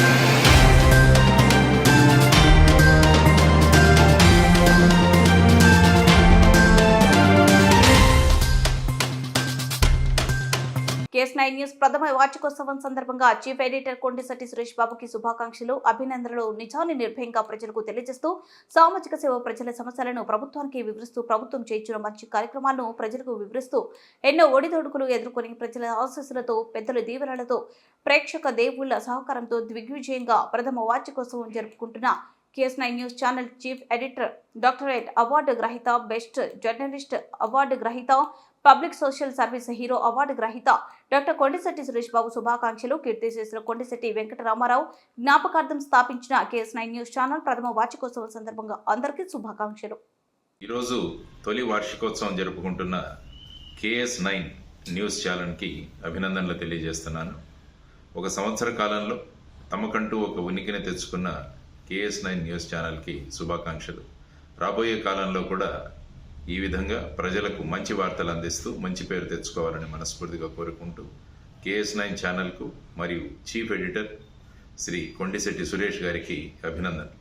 Thank you. Nine news ప్రథమ వార్షికోత్సవం సందర్భంగా చీఫ్ ఎడిటర్ కొండిశెట్టి సురేష్ బాబుకి శుభాకాంక్షలు అభినందనలు నిజాన్ని నిర్భయంగా ప్రజలకు తెలియజేస్తూ సామాజిక సేవ ప్రజల సమస్యలను ప్రభుత్వానికి వివరిస్తూ ప్రభుత్వం చేయించిన మంచి కార్యక్రమాలను ప్రజలకు వివరిస్తూ ఎన్నో ఒడిదొడుకులు ఎదుర్కొని ప్రజల ఆశస్సులతో పెద్దల దీవెనలతో ప్రేక్షక దేవుళ్ళ సహకారంతో దిగ్విజయంగా ప్రథమ వార్షికోత్సవం జరుపుకుంటున్న KS nine news channel chief editor doctorate award గ్రహీత బెస్ట్ జర్నలిస్ట్ అవార్డు గ్రహీత public social service hero award గ్రహీత డాక్టర్ కొండిశెట్టి సురేష్ బాబు శుభాకాంక్షలు. కీర్తి చేసిన కొండిశెట్టి వెంకటరామారావు జ్ఞాపకార్థం స్థాపించిన కేఎస్ నైన్ న్యూస్ ఛానల్ ప్రథమ వార్షికోత్సవం సందర్భంగా అందరికీ శుభాకాంక్షలు. ఈరోజు తొలి వార్షికోత్సవం జరుపుకుంటున్న కేఎస్ నైన్ న్యూస్ ఛానల్కి అభినందనలు తెలియజేస్తున్నాను. ఒక సంవత్సర కాలంలో తమకంటూ ఒక ఉనికిని తెచ్చుకున్న కేఎస్ నైన్ న్యూస్ ఛానల్కి శుభాకాంక్షలు. రాబోయే కాలంలో కూడా ఈ విధంగా ప్రజలకు మంచి వార్తలు అందిస్తూ మంచి పేరు తెచ్చుకోవాలని మనస్ఫూర్తిగా కోరుకుంటూ కేఎస్ నైన్ ఛానల్కు మరియు చీఫ్ ఎడిటర్ శ్రీ కొండిశెట్టి సురేష్ గారికి అభినందనలు.